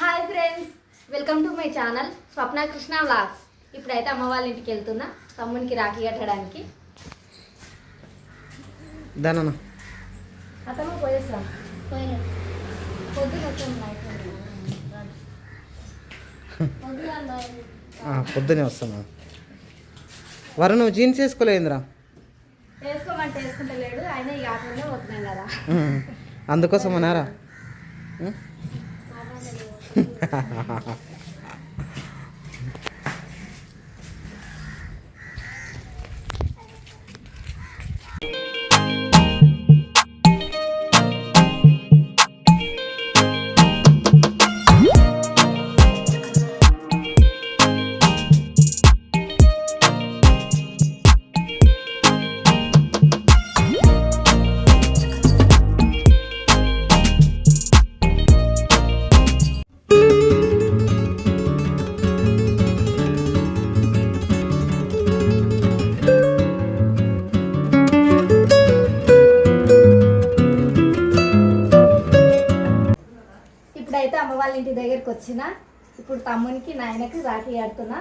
Hi friends welcome to my channel Swapna Krishna vlogs. ఇప్పుడైతే అమ్మ వాళ్ళ ఇంటికి వెళ్తున్నా తమ్మునికి రాఖీ కట్టడానికి. అతను పోయేస్తాం పొద్దున వస్తాను వర నువ్వు జీన్స్ వేసుకోలేదురా వేసుకోమంటే వేసుకుంటలేడు ఆయన ఈ ఆటోనే పోతున్నాం కదా. అందుకోసం అన్నారా ఉం? ఇప్పుడైతే ఇంటి దగ్గరికి వచ్చిన ఇప్పుడు తమ్మునికి నాయనకి రాఖీ ఆడుతున్నా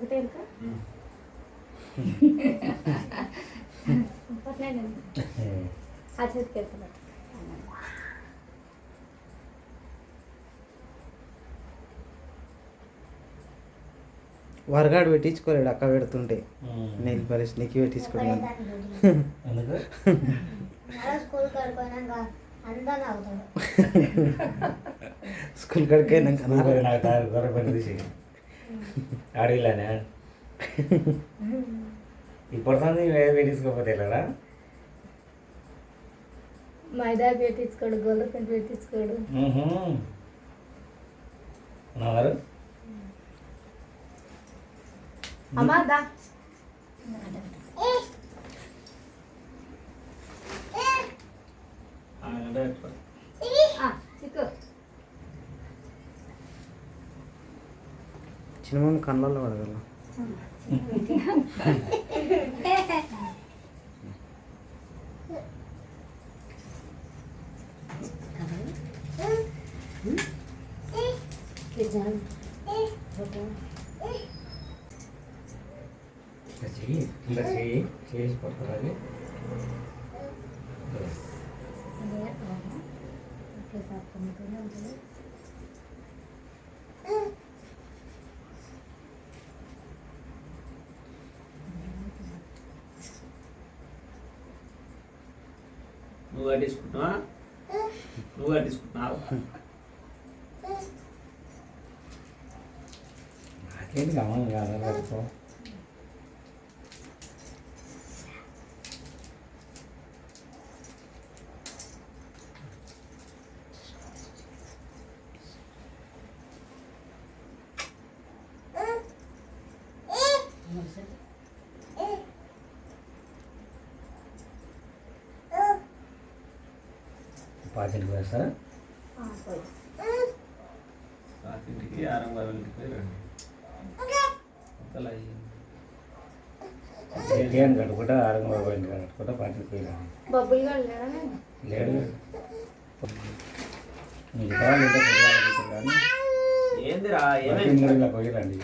ఒకటే ఇంకా? ఆ చేతికి వెళ్తున్నా వరగాడు పెట్టించుకోలేడు అక్క పెడుతుంటే. నేను పరిస్థితి నీకు పెట్టించుకోలేను ఎందుకు? స్కూల్ కడుకోనాక అడవిలానే ఇప్పుడు సంది పెట్టించుకోకపోతే వెళ్ళరా మైదా పెట్టించుకోడు గోల్డ్ పెయింట్ పెట్టించుకోడు ఉన్నారు అమ్మా దా ఆ, చిక్కు సినిమా కళ్ళల్లో పడగల చెయ్యి చెయ్యి చేసి పట్టుకోవాలి నువ్వు కట్టించుకుంటున్నావా? నువ్వు కట్టించుకుంటున్నావు? నాకేంటి కావాలి? కదా పాతింటికి వేస్తారా ఆ, పోయి. ఇంటికి ఆరం ఇంటికి పోయి రండి. కొత్తలా అయ్యింది. ఏం కట్టుకుంటా ఆరంగ ఇంటి కట్టుకుంటా పాతికి పోయినాను బబ్బులు కూడా లేడా నేను? లేడు. మీకు కావాలి ఏందిరా బయట ఏమైంది?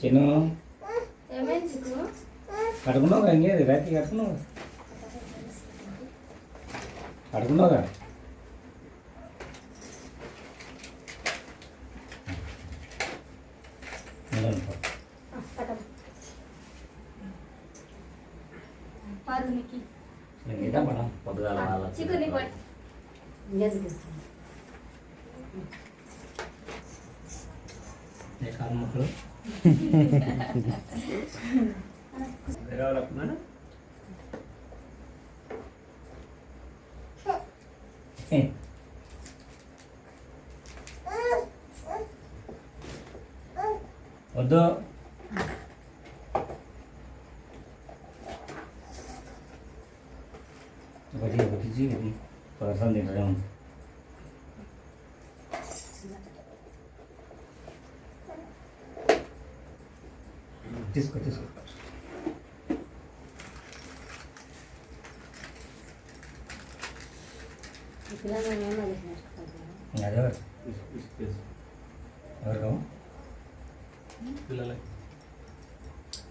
చిన్న ఏమైంది చిక్కు కట్టుకున్నావు ఇంకేది రాత్రి కట్టుకున్నావు కట్టుకున్నావుగా ఉందనుకో. ఆ, పటం పారునికి నేను ఇద్దాం మేడం పొద్దుగాల వాళ్ళకి. చిక్కు నీ పట్టు కాలు ముక్కలు రావాలన్నా వద్దు ఒకటి ఒకటి ఇది పదసం తింటడం తీసుకో తీసుకో. అదే ఎవరు పిల్లలకి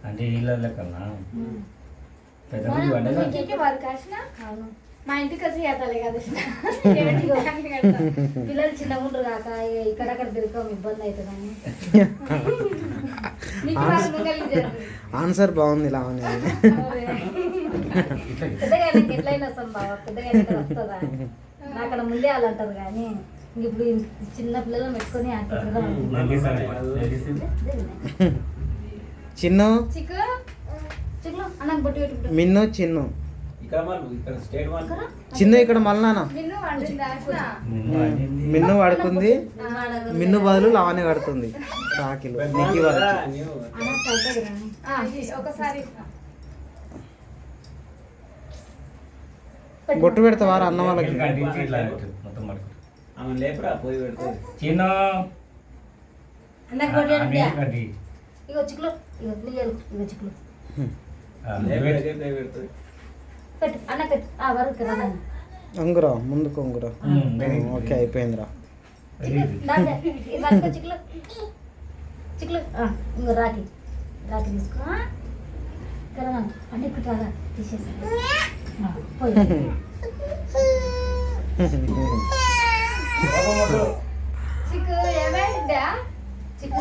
అంటే వీళ్ళ లెక్కనా? పెద్ద మా ఇంటికి వచ్చి చేతాలి కదా పిల్లలు చిన్నగా ఉండరు కాక ఇక ఇక్కడక్కడ తిరగం ఇబ్బంది అవుతుందని. ఆన్సర్ బాగుంది లావణ్య. ముందే వాళ్ళు అంటారు కానీ ఇప్పుడు చిన్న పిల్లలను పెట్టుకొని చిన్ను. చిక్కు. చిక్కు అన్నకు బొట్టు పెట్టుకుంటా మిన్ను చిన్ను. ఇక్కడ స్టేట్ చిన్ను ఇక్కడ వండిందా మిన్ను పడుకుంది మిన్ను బదులు లావణ్య కడుతుంది రాకిలు నీకు వరకు అన్న చదువుతుంది రాని ఒకసారి. బొట్టు పెడతావారా అన్న వాళ్ళకి? పెడుతుంది చిన్న! ఇగో చిక్కులు. ఇగో ఇగో చిక్కులు. పెడుతుంది పెట్టు అన్న పెట్టు. ఆ వరకు రా నాన్న. ఉంగురా ముందుకు ఉంగురా. ఓకే అయిపోయిందిరా. దాంట్లో చిక్కులు. చిక్కులు ఆ, ఇంకో రాకి. రాకి తీసుకో. అంటే ఇప్పుడు రాగా తీసేసా. ఆ, పోయి. చిక్కు ఏమైందా? చిక్కు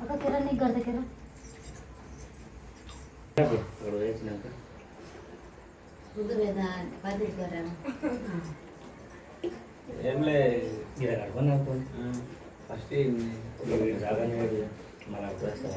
అక్క కిరా నీకు గడ్డ కిరా ఏంలే ఇది కడుకున్నా ఫస్ట్ రాగానే మన అవకాశం